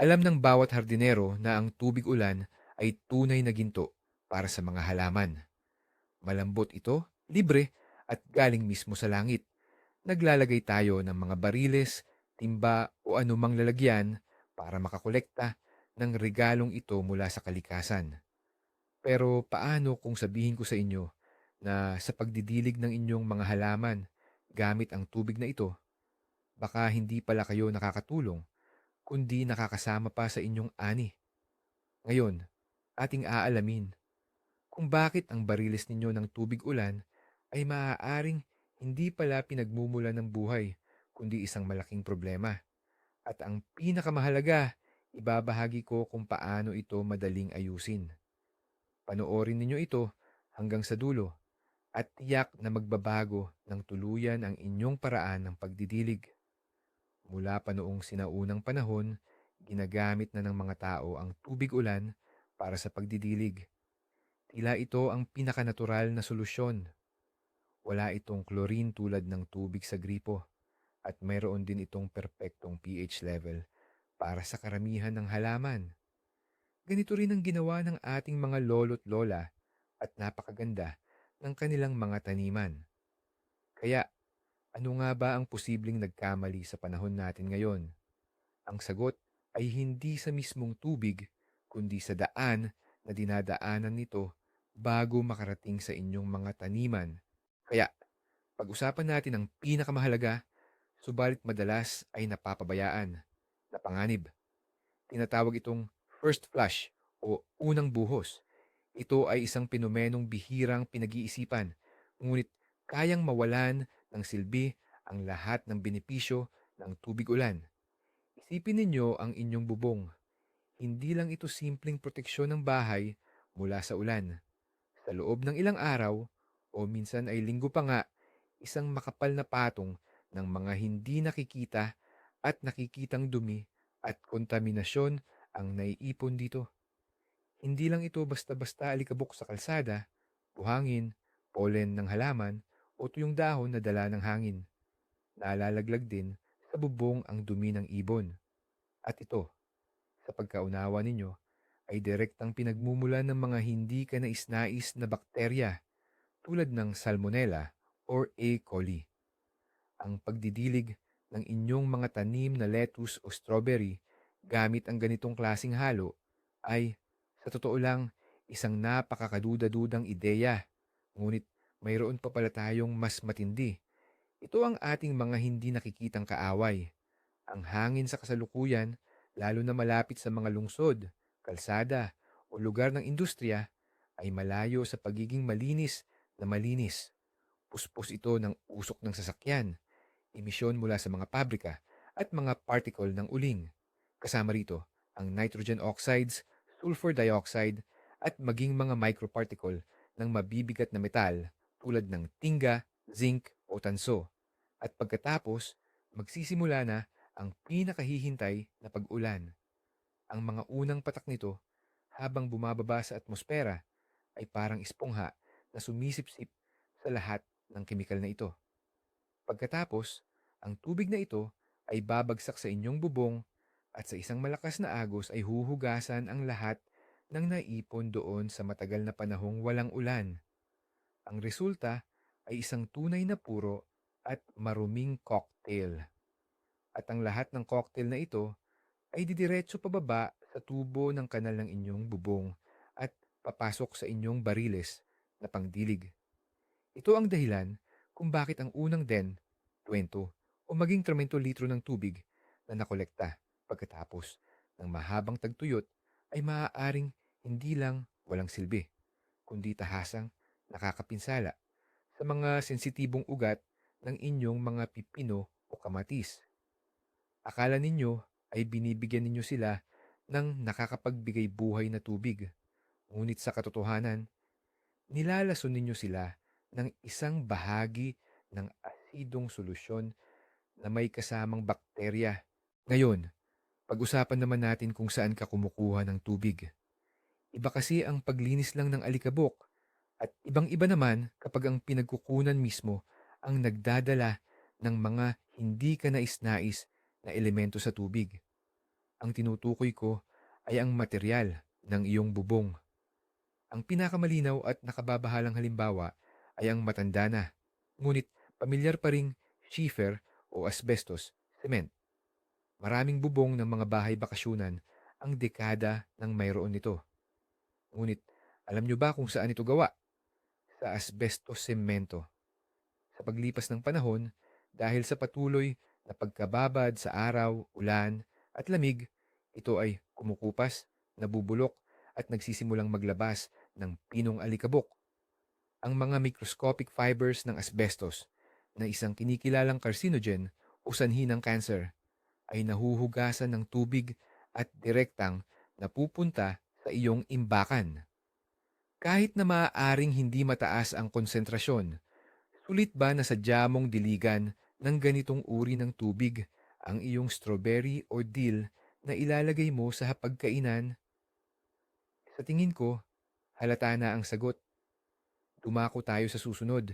Alam ng bawat hardinero na ang tubig ulan ay tunay na ginto para sa mga halaman. Malambot ito, libre, at galing mismo sa langit. Naglalagay tayo ng mga bariles, timba o anumang lalagyan para makakolekta ng regalong ito mula sa kalikasan. Pero paano kung sabihin ko sa inyo na sa pagdidilig ng inyong mga halaman gamit ang tubig na ito, baka hindi pala kayo nakakatulong, kundi nakakasama pa sa inyong ani. Ngayon, ating aalamin kung bakit ang bariles ninyo ng tubig ulan ay maaaring hindi pala pinagmumula ng buhay, kundi isang malaking problema. At ang pinakamahalaga, ibabahagi ko kung paano ito madaling ayusin. Panoorin ninyo ito hanggang sa dulo at tiyak na magbabago ng tuluyan ang inyong paraan ng pagdidilig. Mula pa noong sinaunang panahon, ginagamit na ng mga tao ang tubig ulan para sa pagdidilig. Tila ito ang pinakanatural na solusyon. Wala itong chlorine tulad ng tubig sa gripo at mayroon din itong perpektong pH level para sa karamihan ng halaman. Ganito rin ang ginawa ng ating mga lolo't lola at napakaganda ng kanilang mga taniman. Kaya, ano nga ba ang posibleng nagkamali sa panahon natin ngayon? Ang sagot ay hindi sa mismong tubig, kundi sa daan na dinadaanan nito bago makarating sa inyong mga taniman. Kaya, pag-usapan natin ang pinakamahalaga, subalit madalas ay napapabayaan, na panganib. Tinatawag itong first flush o unang buhos. Ito ay isang penomenong bihirang pinag-iisipan, ngunit kayang mawalan ng silbi ang lahat ng benepisyo ng tubig ulan. Isipin ninyo ang inyong bubong. Hindi lang ito simpleng proteksyon ng bahay mula sa ulan. Sa loob ng ilang araw, o minsan ay linggo pa nga, isang makapal na patong ng mga hindi nakikita at nakikitang dumi at kontaminasyon ang naiipon dito. Hindi lang ito basta-basta alikabok sa kalsada, buhangin, polen ng halaman o tuyong dahon na dala ng hangin. Naalalaglag din sa bubong ang dumi ng ibon. At ito, sa pagkaunawa ninyo, ay direktang pinagmumulan ng mga hindi ka nais-nais na bakterya tulad ng Salmonella or E. coli. Ang pagdidilig ng inyong mga tanim na lettuce o strawberry gamit ang ganitong klasing halo ay, sa totoo lang, isang napakakaduda-dudang ideya. Ngunit mayroon pa pala tayong mas matindi. Ito ang ating mga hindi nakikitang kaaway. Ang hangin sa kasalukuyan, lalo na malapit sa mga lungsod, kalsada o lugar ng industriya, ay malayo sa pagiging malinis na malinis. Puspos ito ng usok ng sasakyan, emisyon mula sa mga pabrika at mga particle ng uling. Kasama rito ang nitrogen oxides, sulfur dioxide at maging mga microparticle ng mabibigat na metal tulad ng tinga, zinc o tanso. At pagkatapos, magsisimula na ang pinakahihintay na pag-ulan. Ang mga unang patak nito habang bumababa sa atmosfera ay parang espongha na sumisipsip sa lahat ng kemikal na ito. Pagkatapos, ang tubig na ito ay babagsak sa inyong bubong at sa isang malakas na agos ay huhugasan ang lahat ng naipon doon sa matagal na panahong walang ulan. Ang resulta ay isang tunay na puro at maruming cocktail. At ang lahat ng cocktail na ito ay didiretso pababa sa tubo ng kanal ng inyong bubong at papasok sa inyong bariles na pangdilig. Ito ang dahilan kung bakit ang unang den, 20 o maging 30 litro ng tubig na nakolekta pagkatapos ng mahabang tagtuyot ay maaaring hindi lang walang silbi, kundi tahasang nakakapinsala sa mga sensitibong ugat ng inyong mga pipino o kamatis. Akala ninyo ay binibigyan ninyo sila ng nakakapagbigay buhay na tubig. Ngunit sa katotohanan, nilalason ninyo sila ng isang bahagi ng asidong solusyon na may kasamang bakterya. Ngayon, pag-usapan naman natin kung saan ka kumukuha ng tubig. Iba kasi ang paglinis lang ng alikabok at ibang-iba naman kapag ang pinagkukunan mismo ang nagdadala ng mga hindi ka nais-nais na elemento sa tubig. Ang tinutukoy ko ay ang material ng iyong bubong. Ang pinakamalinaw at nakababahalang halimbawa ay ang matanda na, ngunit pamilyar pa ring schiefer o asbestos, cement. Maraming bubong ng mga bahay bakasyunan ang dekada ng mayroon nito. Ngunit alam nyo ba kung saan ito gawa? Sa asbestos semento. Sa paglipas ng panahon, dahil sa patuloy na pagkababad sa araw, ulan at lamig, ito ay kumukupas, nabubulok at nagsisimulang maglabas ng pinong alikabok. Ang mga microscopic fibers ng asbestos na isang kinikilalang carcinogen o sanhi ng cancer ay nahuhugasan ng tubig at direktang napupunta sa iyong imbakan. Kahit na maaaring hindi mataas ang konsentrasyon, sulit ba na sadya mong diligan ng ganitong uri ng tubig ang iyong strawberry or dill na ilalagay mo sa hapagkainan? Sa tingin ko, halata na ang sagot. Dumako tayo sa susunod.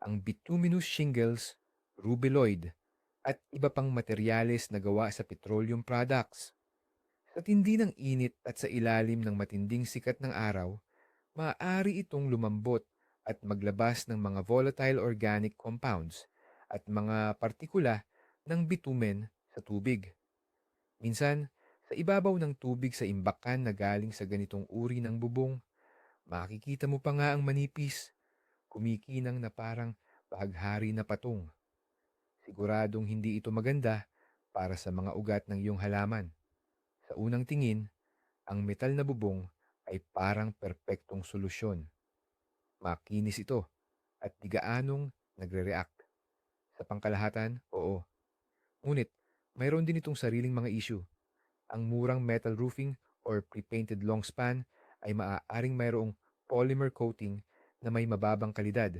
Ang bituminous shingles, rubeloid, at iba pang materyales na gawa sa petroleum products. Sa tindi ng init at sa ilalim ng matinding sikat ng araw, maaari itong lumambot at maglabas ng mga volatile organic compounds at mga partikula ng bitumen sa tubig. Minsan, sa ibabaw ng tubig sa imbakan na galing sa ganitong uri ng bubong, makikita mo pa nga ang manipis, kumikinang na parang bahaghari na patong. Siguradong hindi ito maganda para sa mga ugat ng iyong halaman. Sa unang tingin, ang metal na bubong ay parang perpektong solusyon. Makinis ito at di gaanong nagre-react. Sa pangkalahatan, oo. Ngunit, mayroon din itong sariling mga issue. Ang murang metal roofing or pre-painted long span ay maaaring mayroong polymer coating na may mababang kalidad.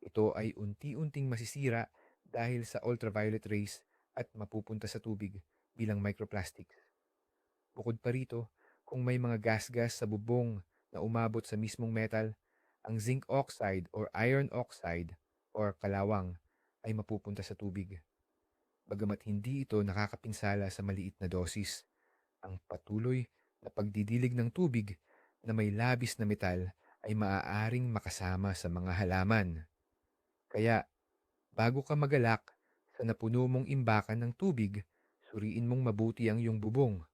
Ito ay unti-unting masisira dahil sa ultraviolet rays at mapupunta sa tubig bilang microplastics. Bukod pa rito, kung may mga gas-gas sa bubong na umabot sa mismong metal, ang zinc oxide or iron oxide or kalawang ay mapupunta sa tubig. Bagamat hindi ito nakakapinsala sa maliit na dosis, ang patuloy na pagdidilig ng tubig na may labis na metal ay maaaring makasama sa mga halaman. Kaya, bago ka magalak sa napuno mong imbakan ng tubig, suriin mong mabuti ang iyong bubong.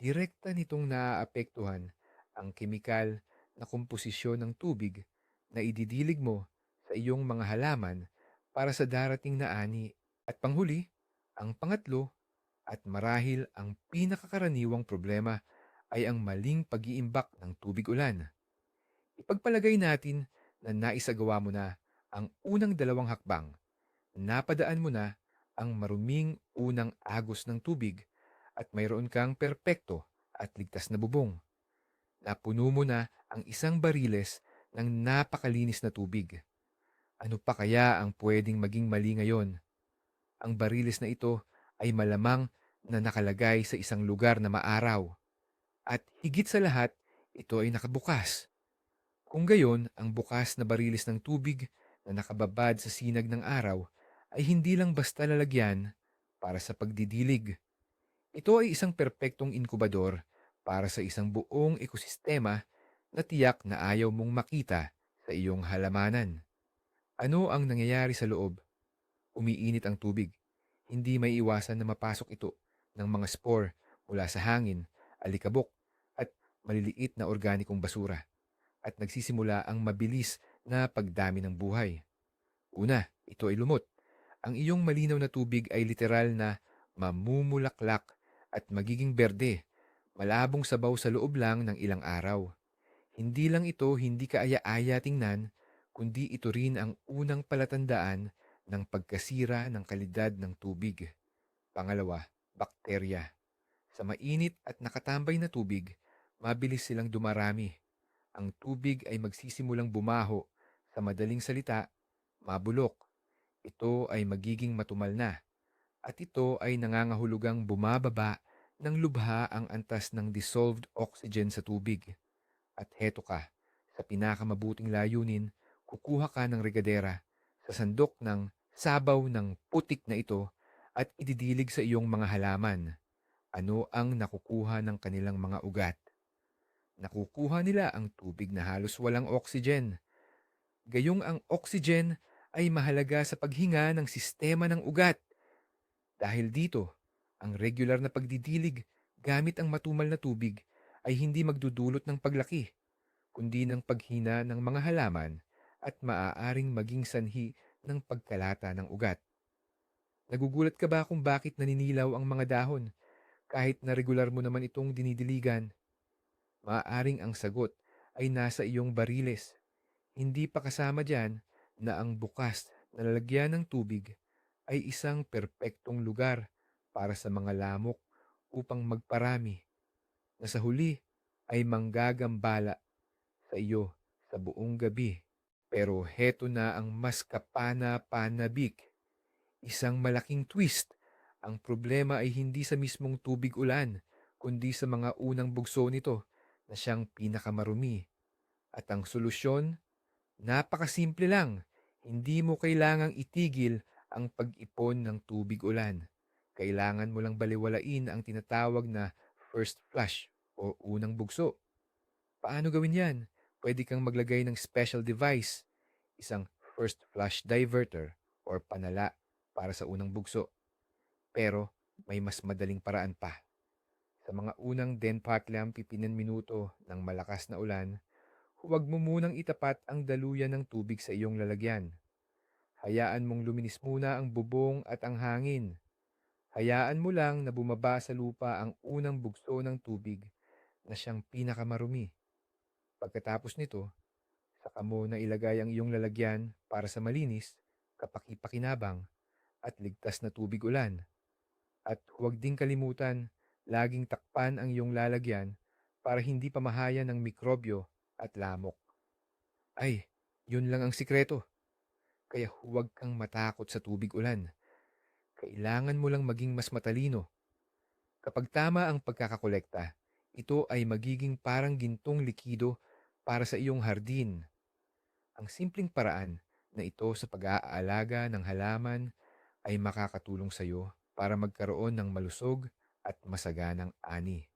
Direkta nitong naaapektuhan ang kemikal na komposisyon ng tubig na ididilig mo sa iyong mga halaman para sa darating na ani at panghuli, ang pangatlo at marahil ang pinakakaraniwang problema ay ang maling pag-iimbak ng tubig ulan. Ipagpalagay natin na naisagawa mo na ang unang dalawang hakbang. Napadaan mo na ang maruming unang agos ng tubig at mayroon kang perpekto at ligtas na bubong. Napuno mo na ang isang bariles ng napakalinis na tubig. Ano pa kaya ang pwedeng maging mali ngayon? Ang bariles na ito ay malamang na nakalagay sa isang lugar na maaraw. At higit sa lahat, ito ay nakabukas. Kung gayon, ang bukas na bariles ng tubig na nakababad sa sinag ng araw ay hindi lang basta lalagyan para sa pagdidilig. Ito ay isang perpektong inkubador para sa isang buong ekosistema na tiyak na ayaw mong makita sa iyong halamanan. Ano ang nangyayari sa loob? Umiinit ang tubig. Hindi may iwasan na mapasok ito ng mga spore mula sa hangin, alikabok, at maliliit na organikong basura. At nagsisimula ang mabilis na pagdami ng buhay. Una, ito ay lumot. Ang iyong malinaw na tubig ay literal na mamumulaklak at magiging berde, malabong sabaw sa loob lang ng ilang araw. Hindi lang ito hindi kaaya-aya tingnan, kundi ito rin ang unang palatandaan ng pagkasira ng kalidad ng tubig. Pangalawa, bakterya. Sa mainit at nakatambay na tubig, mabilis silang dumarami. Ang tubig ay magsisimulang bumaho, sa madaling salita, mabulok. Ito ay magiging matumal na at ito ay nangangahulugang bumababa ng lubha ang antas ng dissolved oxygen sa tubig. At heto ka, sa pinakamabuting layunin, kukuha ka ng regadera sa sandok ng sabaw ng putik na ito at ididilig sa iyong mga halaman. Ano ang nakukuha ng kanilang mga ugat? Nakukuha nila ang tubig na halos walang oxygen. Gayong ang oxygen ay mahalaga sa paghinga ng sistema ng ugat. Dahil dito, ang regular na pagdidilig gamit ang matumal na tubig ay hindi magdudulot ng paglaki, kundi ng paghina ng mga halaman at maaaring maging sanhi ng pagkalata ng ugat. Nagugulat ka ba kung bakit naninilaw ang mga dahon kahit na regular mo naman itong dinidiligan? Maaaring ang sagot ay nasa iyong bariles. Hindi pa kasama dyan na ang bukas na lalagyan ng tubig ay isang perpektong lugar para sa mga lamok upang magparami na sa huli ay manggagambala sa iyo sa buong gabi. Pero heto na ang mas kapana-panabik. Isang malaking twist. Ang problema ay hindi sa mismong tubig ulan, kundi sa mga unang bugso nito na siyang pinakamarumi. At ang solusyon, napakasimple lang. Hindi mo kailangang itigil ang pag-ipon ng tubig ulan. Kailangan mo lang baliwalain ang tinatawag na first flush o unang bugso. Paano gawin yan? Pwede kang maglagay ng special device, isang first flush diverter or panala para sa unang bugso. Pero may mas madaling paraan pa. Sa mga unang denpat lamp pipinin minuto ng malakas na ulan, huwag mo munang itapat ang daluyan ng tubig sa iyong lalagyan. Hayaan mong luminis muna ang bubong at ang hangin. Hayaan mo lang na bumaba sa lupa ang unang bugso ng tubig na siyang pinakamarumi. Pagkatapos nito, saka mo na ilagay ang iyong lalagyan para sa malinis, kapaki-pakinabang at ligtas na tubig ulan. At huwag ding kalimutan, laging takpan ang iyong lalagyan para hindi pamahayan ng mikrobyo at lamok. Ay, yun lang ang sikreto. Kaya huwag kang matakot sa tubig ulan. Kailangan mo lang maging mas matalino. Kapag tama ang pagkakakolekta, ito ay magiging parang gintong likido para sa iyong hardin. Ang simpleng paraan na ito sa pag-aalaga ng halaman ay makakatulong sa iyo para magkaroon ng malusog at masaganang ani.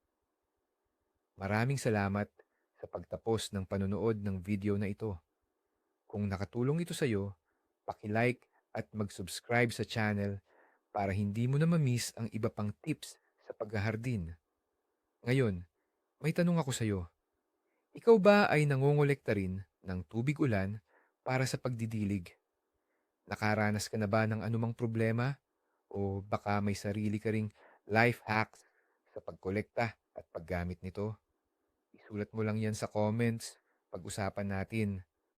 Maraming salamat sa pagtapos ng panonood ng video na ito. Kung nakatulong ito sa iyo, paki-like at mag-subscribe sa channel para hindi mo na ma-miss ang iba pang tips sa paghahardin. Ngayon, may tanong ako sa iyo. Ikaw ba ay nangongolekta rin ng tubig ulan para sa pagdidilig? Nakaranas ka na ba ng anumang problema? O baka may sarili ka ring life hacks sa pagkolekta at paggamit nito? Isulat mo lang yan sa comments. Pag-usapan natin.